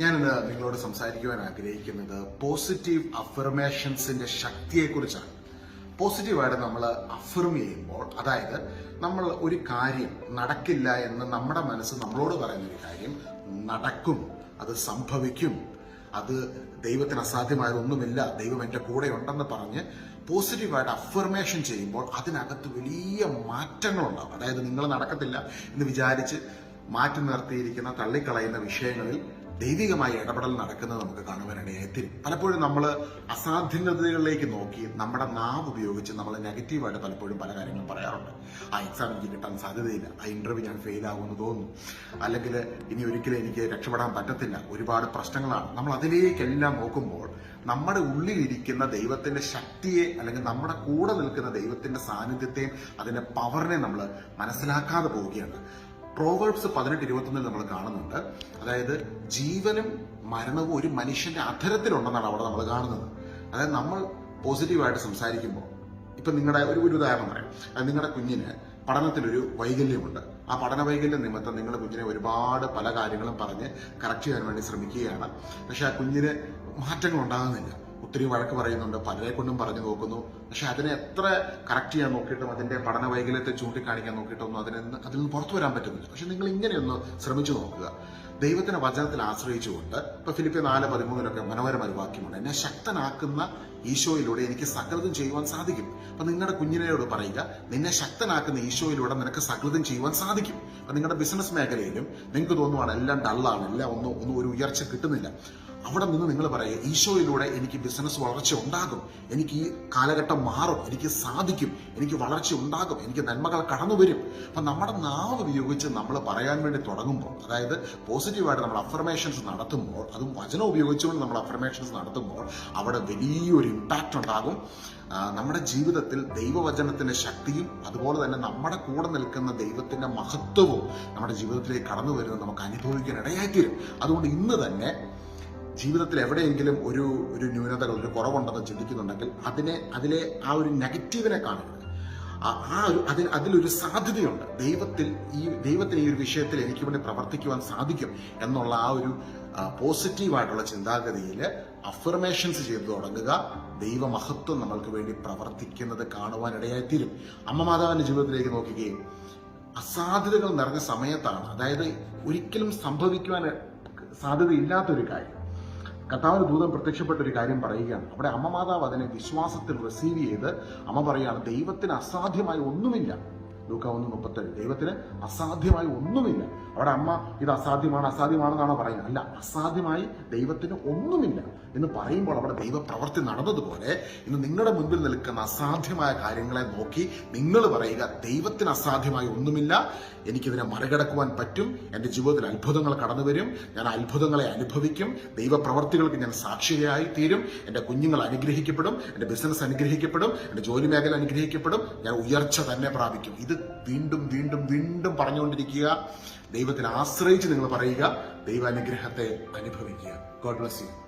ഞാനിന്ന് നിങ്ങളോട് സംസാരിക്കുവാൻ ആഗ്രഹിക്കുന്നത് പോസിറ്റീവ് അഫർമേഷൻസിന്റെ ശക്തിയെക്കുറിച്ചാണ്. പോസിറ്റീവായിട്ട് നമ്മൾ അഫർം ചെയ്യുമ്പോൾ അതായത് നമ്മൾ ഒരു കാര്യം നടക്കില്ല എന്ന് നമ്മുടെ മനസ്സ് നമ്മളോട് പറയുന്ന ഒരു കാര്യം നടക്കും അത് സംഭവിക്കും. അത് ദൈവത്തിന് അസാധ്യമായ ഒന്നുമില്ല ദൈവം എന്റെ കൂടെ ഉണ്ടെന്ന് പറഞ്ഞ് പോസിറ്റീവായിട്ട് അഫർമേഷൻ ചെയ്യുമ്പോൾ അതിനകത്ത് വലിയ മാറ്റങ്ങളുണ്ടാവും. അതായത് നിങ്ങൾ നടക്കത്തില്ല എന്ന് വിചാരിച്ച് മാറ്റി നിർത്തിയിരിക്കുന്ന തള്ളിക്കളയുന്ന വിഷയങ്ങളിൽ ദൈവികമായ ഇടപെടൽ നടക്കുന്നത് നമുക്ക് കാണുവാനിടയായിത്തീരും പലപ്പോഴും നമ്മൾ അസാധ്യതകളിലേക്ക് നോക്കി നമ്മുടെ നാവ് ഉപയോഗിച്ച് നമ്മൾ നെഗറ്റീവായിട്ട് പലപ്പോഴും പല കാര്യങ്ങളും പറയാറുണ്ട്. ആ എക്സാം എനിക്ക് കിട്ടാൻ സാധ്യതയില്ല. ആ ഇന്റർവ്യൂ ഞാൻ ഫെയിൽ ആകുമെന്ന് തോന്നുന്നു. അല്ലെങ്കിൽ ഇനി ഒരിക്കലും എനിക്ക് രക്ഷപ്പെടാൻ പറ്റത്തില്ല. ഒരുപാട് പ്രശ്നങ്ങളാണ്. നമ്മൾ അതിലേക്കെല്ലാം നോക്കുമ്പോൾ നമ്മുടെ ഉള്ളിലിരിക്കുന്ന ദൈവത്തിന്റെ ശക്തിയെ അല്ലെങ്കിൽ നമ്മുടെ കൂടെ നിൽക്കുന്ന ദൈവത്തിന്റെ സാന്നിധ്യത്തെയും അതിന്റെ പവറിനെ നമ്മൾ മനസ്സിലാക്കാതെ പോവുകയാണ്. പ്രോവേർബ്സ് പതിനെട്ട് ഇരുപത്തൊന്നിൽ നമ്മൾ കാണുന്നുണ്ട്. അതായത് ജീവനും മരണവും ഒരു മനുഷ്യന്റെ അധരത്തിലുണ്ടെന്നാണ് അവിടെ നമ്മൾ കാണുന്നത്. അതായത് നമ്മൾ പോസിറ്റീവായിട്ട് സംസാരിക്കുമ്പോൾ ഇപ്പൊ നിങ്ങളുടെ ഒരു ഒരു ഉദാഹരണം പറയാം. നിങ്ങളുടെ കുഞ്ഞിന് പഠനത്തിലൊരു വൈകല്യമുണ്ട്. ആ പഠന വൈകല്യം നിമിത്തം നിങ്ങളുടെ കുഞ്ഞിനെ ഒരുപാട് പല കാര്യങ്ങളും പറഞ്ഞ് കറക്റ്റ് ചെയ്യാൻ വേണ്ടി ശ്രമിക്കുകയാണ്. പക്ഷെ ആ കുഞ്ഞിന് മാറ്റങ്ങൾ ഉണ്ടാകുന്നില്ല ഒത്തിരി വഴക്ക് പറയുന്നുണ്ട് പലരെ കൊണ്ടും പറഞ്ഞു നോക്കുന്നു. പക്ഷെ അതിനെ എത്ര കറക്റ്റ് ചെയ്യാൻ നോക്കിയിട്ടും അതിന്റെ പഠന വൈകല്യത്തെ ചൂണ്ടിക്കാണിക്കാൻ നോക്കിയിട്ടൊന്നും അതിനെ അതിൽ നിന്ന് പുറത്തു വരാൻ പറ്റുന്നില്ല. പക്ഷെ നിങ്ങൾ ഇങ്ങനെയൊന്ന് ശ്രമിച്ചു നോക്കുക. ദൈവത്തിന്റെ വചനത്തിൽ ആശ്രയിച്ചുകൊണ്ട് ഇപ്പൊ ഫിലിപ്പി നാല് പതിമൂന്നിലൊക്കെ മനോഹരമായ വാക്യമുണ്ട്. എന്നെ ശക്തനാക്കുന്ന ഈശോയിലൂടെ എനിക്ക് സകൃതം ചെയ്യുവാൻ സാധിക്കും. അപ്പൊ നിങ്ങളുടെ കുഞ്ഞിനോട് പറയുക നിന്നെ ശക്തനാക്കുന്ന ഈശോയിലൂടെ നിനക്ക് സകൃതം ചെയ്യുവാൻ സാധിക്കും. അപ്പൊ നിങ്ങളുടെ ബിസിനസ് മേഖലയിലും നിങ്ങൾക്ക് തോന്നുവാണ് എല്ലാം ഡള്ളാണ് എല്ലാം ഒന്നും ഒന്നും ഒരു ഉയർച്ച കിട്ടുന്നില്ല. അവിടെ നിന്ന് നിങ്ങൾ പറയുക ഈശോയിലൂടെ എനിക്ക് ബിസിനസ് വളർച്ച ഉണ്ടാകും. എനിക്ക് ഈ കാലഘട്ടം മാറും. എനിക്ക് സാധിക്കും. എനിക്ക് വളർച്ച ഉണ്ടാകും. എനിക്ക് നന്മകൾ കടന്നു വരും. അപ്പം നമ്മുടെ നാവ് ഉപയോഗിച്ച് നമ്മൾ പറയാൻ വേണ്ടി തുടങ്ങുമ്പോൾ അതായത് പോസിറ്റീവായിട്ട് നമ്മൾ അഫർമേഷൻസ് നടത്തുമ്പോൾ അതും വചനം ഉപയോഗിച്ചുകൊണ്ട് നമ്മൾ അഫർമേഷൻസ് നടത്തുമ്പോൾ അവിടെ വലിയൊരു ഇമ്പാക്റ്റ് ഉണ്ടാകും. നമ്മുടെ ജീവിതത്തിൽ ദൈവവചനത്തിന്റെ ശക്തിയും അതുപോലെ തന്നെ നമ്മുടെ കൂടെ നിൽക്കുന്ന ദൈവത്തിന്റെ മഹത്വവും നമ്മുടെ ജീവിതത്തിലേക്ക് കടന്നു വരുന്നത് നമുക്ക് അനുഭവിക്കാൻ ഇടയായിത്തീരും. അതുകൊണ്ട് ഇന്ന് തന്നെ ജീവിതത്തിൽ എവിടെയെങ്കിലും ഒരു ഒരു ന്യൂനതകൾ ഒരു കുറവുണ്ടെന്ന് ചിന്തിക്കുന്നുണ്ടെങ്കിൽ അതിനെ അതിലെ ആ ഒരു നെഗറ്റീവിനെ കാണരുത്. ആ- ഒരു അതിൽ അതിലൊരു സാധ്യതയുണ്ട്. ദൈവത്തിൽ ഈ ദൈവത്തിന് ഈ ഒരു വിഷയത്തിൽ എനിക്ക് വേണ്ടി പ്രവർത്തിക്കുവാൻ സാധിക്കും എന്നുള്ള ആ ഒരു പോസിറ്റീവായിട്ടുള്ള ചിന്താഗതിയിൽ അഫർമേഷൻസ് ചെയ്തു തുടങ്ങുക. ദൈവമഹത്വം നമ്മൾക്ക് വേണ്ടി പ്രവർത്തിക്കുന്നത് കാണുവാൻ ഇടയായിത്തീരും. അമ്മ മാതാവിന്റെ ജീവിതത്തിലേക്ക് നോക്കുകയും അസാധ്യതകൾ നിറഞ്ഞ സമയത്താണ് അതായത് ഒരിക്കലും സംഭവിക്കുവാൻ സാധ്യതയില്ലാത്തൊരു കാര്യം. കർത്താവിന് ദൂതൻ പ്രത്യക്ഷപ്പെട്ട ഒരു കാര്യം പറയുകയാണ്. അവിടെ അമ്മ മാതാവ് അതിനെ വിശ്വാസത്തിൽ റിസീവ് ചെയ്ത് അമ്മ പറയുകയാണ് ദൈവത്തിന് അസാധ്യമായി ഒന്നുമില്ല. ലൂക്ക ഒന്ന് മുപ്പത്തേഴ് ദൈവത്തിന് അസാധ്യമായി ഒന്നുമില്ല. അവിടെ അമ്മ ഇത് അസാധ്യമാണ് അസാധ്യമാണെന്നാണോ പറയുന്നത്? അല്ല അസാധ്യമായി ദൈവത്തിന് ഒന്നുമില്ല എന്ന് പറയുമ്പോൾ അവിടെ ദൈവപ്രവർത്തി നടന്നതുപോലെ ഇന്ന് നിങ്ങളുടെ മുൻപിൽ നിൽക്കുന്ന അസാധ്യമായ കാര്യങ്ങളെ നോക്കി നിങ്ങൾ പറയുക ദൈവത്തിന് അസാധ്യമായി ഒന്നുമില്ല. എനിക്കിതിനെ മറികടക്കുവാൻ പറ്റും. എന്റെ ജീവിതത്തിൽ അത്ഭുതങ്ങൾ കടന്നു വരും. ഞാൻ അത്ഭുതങ്ങളെ അനുഭവിക്കും. ദൈവപ്രവർത്തികൾക്ക് ഞാൻ സാക്ഷിയായി തീരും. എന്റെ കുഞ്ഞുങ്ങൾ അനുഗ്രഹിക്കപ്പെടും. എന്റെ ബിസിനസ് അനുഗ്രഹിക്കപ്പെടും. എന്റെ ജോലി മേഖല അനുഗ്രഹിക്കപ്പെടും. ഞാൻ ഉയർച്ച തന്നെ പ്രാപിക്കും. ഇത് വീണ്ടും വീണ്ടും വീണ്ടും പറഞ്ഞുകൊണ്ടിരിക്കുക. ദൈവത്തിൽ ആശ്രയിച്ച് നിങ്ങൾ പറയുക ദൈവാനുഗ്രഹത്തെ അനുഭവിക്കുക. God bless you